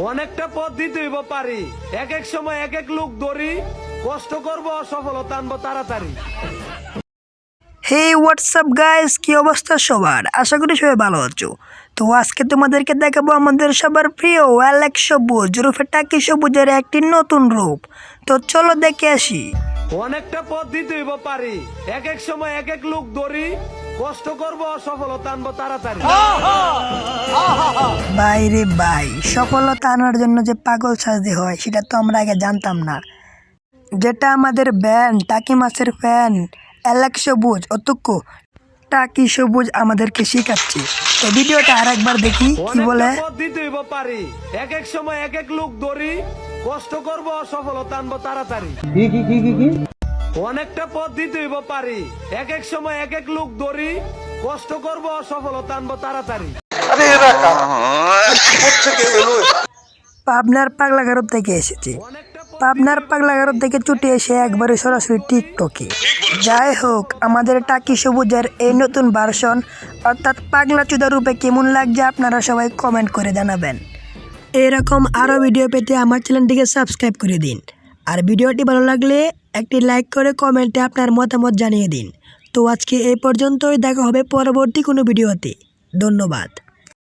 অনেকটা পথ দিতে হইব পারি। এক এক সময় এক এক লোক ধরি কষ্ট করব সফলতা আনব তাড়াতাড়ি। হে হোয়াটসঅ্যাপ গাইস কি অবস্থা সবার? আশা করি সবাই ভালো আছো। তো আজকে তোমাদেরকে দেখাবো আমাদের সবার প্রিয় অ্যালেক সবুজ রূপে টাকি সবুজের একটি নতুন রূপ। তো চলো দেখে আসি। অনেকটা পথ দিতে হইব পারি। এক এক সময় এক এক লোক ধরি কষ্ট করব সফলতা আনব তাড়াতাড়ি। বাইরে বাই সফলতা আনার জন্য যে পাগল সাজতে হয় সেটা তো আমরা আগে জানতাম না। যেটা আমাদের ব্যান টাকি মাছের ফ্যান অ্যালেক সবুজ অতুক্য টাকি সবুজ আমাদেরকে শেখাচ্ছে। তো ভিডিওটা আরেকবার দেখি কি বলে? পারি। এক এক সময় এক এক লোক ধরি কষ্ট করব সফলতা আনব তাড়াতাড়ি। অনেকটা পথ দিতে হইব পারি। এক এক সময় এক এক লোক ধরি কষ্ট করব সফলতা আনব তাড়াতাড়ি। পাবনার পাগলাগারদ থেকে এসেছে। অনেকটা পথ পাবনার পাগলাগারদ থেকে ছুটে এসে একবারে সরাসরি টিকটকে। যাই হোক আমাদের টাকি সবুজের এই নতুন ভার্সন অর্থাৎ পাগলা চুদা রূপে কেমন লাগছে আপনারা সবাই কমেন্ট করে জানাবেন। এরকম আরও ভিডিও পেতে আমার চ্যানেলটিকে সাবস্ক্রাইব করে দিন। আর ভিডিওটি ভালো লাগলে একটি লাইক করে কমেন্টে আপনার মতামত জানিয়ে দিন। তো আজকে এই পর্যন্তই, দেখা হবে পরবর্তী কোনো ভিডিওতে ধন্যবাদ।